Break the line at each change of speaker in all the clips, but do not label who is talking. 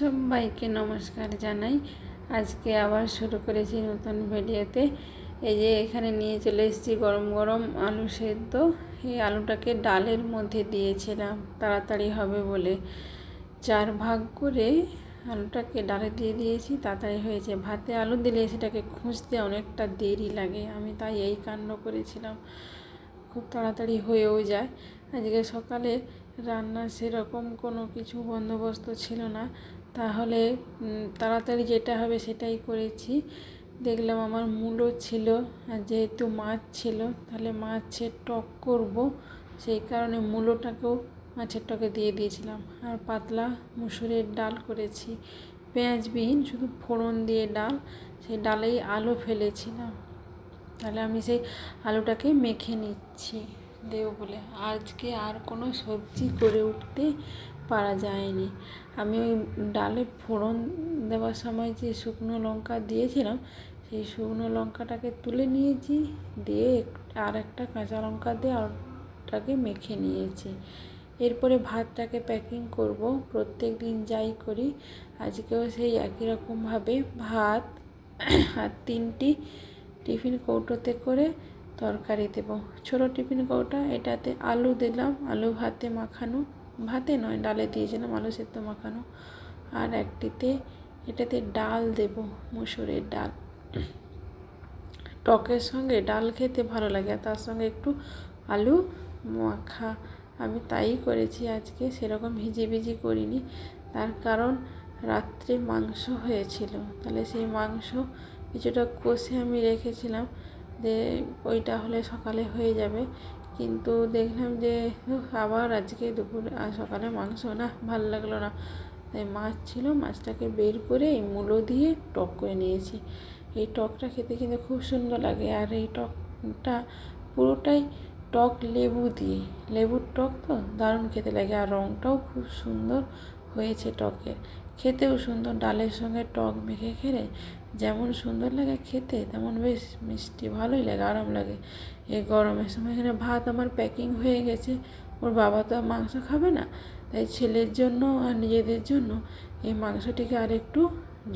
সবাইকে নমস্কার জানাই। আজকে আবার শুরু করেছি নতুন ভিডিওতে। এই যে এখানে নিয়ে চলে এসেছি গরম গরম আলু সেদ্ধ। এই আলুটাকে ডালের মধ্যে দিয়েছিলাম, তাড়াতাড়ি হবে বলে। চার ভাগ করে আলুটাকে ডালে দিয়ে দিয়েছি, তাড়াতাড়ি হয়েছে। ভাতে আলু দিলে সেটাকে খুঁজতে অনেকটা দেরি লাগে, আমি তাই এই কাণ্ড করেছিলাম। খুব তাড়াতাড়ি হয়েও যায়। আজকে সকালে রান্না সেরকম কোনো কিছু বন্দোবস্ত ছিল না। তাহলে তাড়াতাড়ি যেটা হবে সেটাই করেছি। দেখলাম আমার মূলো ছিল, আর যেহেতু মাছ ছিল, তাহলে মাছের টক করব। সেই কারণে মূলোটাকেও মাছের টকে দিয়ে দিয়েছিলাম। আর পাতলা মুসুরের ডাল করেছি। পেঁয়াজবিহীন শুধু ফোড়ন দিয়ে ডাল, সেই ডালেই আলু ফেলেছিলাম। তাহলে আমি সেই আলুটাকে মেখে নিচ্ছি, দেব বলে। আজকে আর কোনো সবজি করে উঠতে পারা যায়নি। আমি ওই ডালে ফোড়ন দেওয়ার সময় যে শুকনো লঙ্কা দিয়েছিলাম, সেই শুকনো লঙ্কাটাকে তুলে নিয়েছি, দিয়ে আর একটা কাঁচা লঙ্কা দিয়ে আলুটাকে মেখে নিয়েছি। এরপরে ভাতটাকে প্যাকিং করব। প্রত্যেক দিন যাই করি, আজকেও সেই একই রকমভাবে ভাত আর তিনটি টিফিন কৌটোতে করে তরকারি দেব। ছোটো টিফিন কৌটা, এটাতে আলু দিলাম, আলু ভাতে মাখানো ভাতে নয়, ডালে দিয়েছিলাম আলু সেদ্ধ মাখানো। আর একটিতে এটাতে ডাল দেব, মুসুরের ডাল। টকের সঙ্গে ডাল খেতে ভালো লাগে, আর তার সঙ্গে একটু আলু মাখা। আমি তাই করেছি আজকে, সেরকম ভিজি ভিজি করিনি। তার কারণ রাত্রে মাংস হয়েছিল, তাহলে সেই মাংস কিছুটা কষে আমি রেখেছিলাম। যে ওইটা হলে সকালে হয়ে যাবে। কিন্তু দেখলাম যে আবার আজকে দুপুর সকালে মাংস না, ভালো লাগল না। তাই মাছ ছিল, মাছটাকে বের করে এই মূলো দিয়ে টক করে নিয়েছি। এই টকটা খেতে কিন্তু খুব সুন্দর লাগে। আর এই টকটা পুরোটাই টক লেবু দিয়ে। লেবুর টক তো দারুণ খেতে লাগে। আর রঙটাও খুব সুন্দর হয়েছে টকের। খেতেও সুন্দর, ডালের সঙ্গে টক মেখে খেলে যেমন সুন্দর লাগে খেতে, তেমন বেশ মিষ্টি, ভালোই লাগে, আরাম লাগে। এই গরমের সময় এখানে ভাত আমার প্যাকিং হয়ে গেছে, ওর বাবা তো মাংস খাবে না, তাই ছেলের জন্য আর নিজেদের জন্য এই মাংসটিকে আরেকটু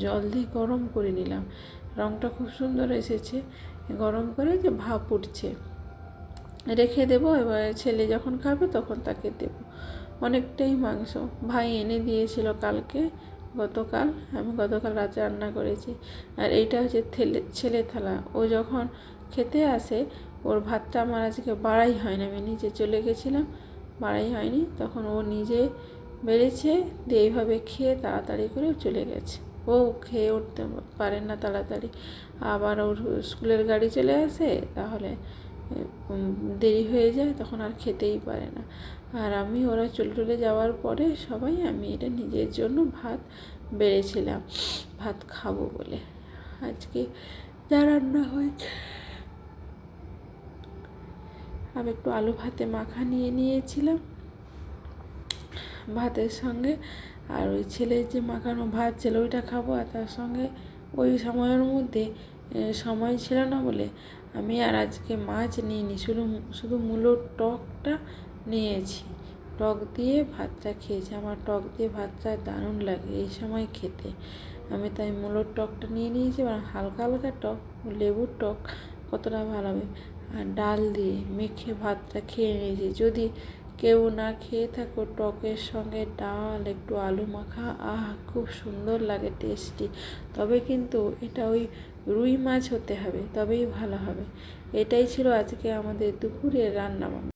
জল দিয়ে গরম করে নিলাম। রঙটা খুব সুন্দর এসেছে, গরম করে যে ভাপ উঠছে। রেখে দেবো, এবার ছেলে যখন খাবে তখন তাকে দেবো। অনেকটাই মাংস, ভাই এনে দিয়েছিল কালকে গতকাল, আমি গতকাল রাতে রান্না করেছি। আর এইটা হচ্ছে ছেলে থালা। ও যখন খেতে আসে, ওর ভাতটা আমার আজকে বাড়াই হয় না আমি নিচে চলে গেছিলাম, বাড়াই হয়নি। তখন ও নিজে বেড়েছে, দিয়ে এইভাবে খেয়ে তাড়াতাড়ি করে চলে গেছে। ও খেয়ে উঠতে পারেন না তাড়াতাড়ি। আবার ওর স্কুলের গাড়ি চলে আসে, তাহলে দেরি হয়ে যায় তখন আর খেতেই পারে না। আর আমি ওরা চলে চলে যাওয়ার পরে সবাই আমি এটা নিজের জন্য ভাত বেড়েছিলাম, ভাত খাব বলে। আজকে যা রান্না হয়েছে আমি একটু আলু ভাতে মাখা নিয়ে নিয়েছিলাম ভাতের সঙ্গে। আর ওই ছেলের যে মাখানো ভাত ছিল ওইটা খাব, আর তার সঙ্গে ওই সময়ের মধ্যে সময় ছিল না বলে আমি আর আজকে মাছ নিইনি, শুধু শুধু মূলোর টকটা নিয়েছি। টক দিয়ে ভাতটা খেয়েছি। আমার টক দিয়ে ভাতটা দারুণ লাগে এই সময় খেতে। আমি তাই মূলোর টকটা নিয়ে নিয়েছি, এবার হালকা হালকা টক, লেবুর টক কতটা ভালো হবে। আর ডাল দিয়ে মেখে ভাতটা খেয়ে নিয়েছি। যদি কেউ না খেয়ে থাকো, টকের সঙ্গে ডাল, একটু আলু মাখা। আহ, খুব সুন্দর লাগে টেস্টি তবে কিন্তু এটা ওই রুই মাছ হতে হবে, তবেই ভালো হবে। এটাই ছিল আজকে আমাদের দুপুরের রান্না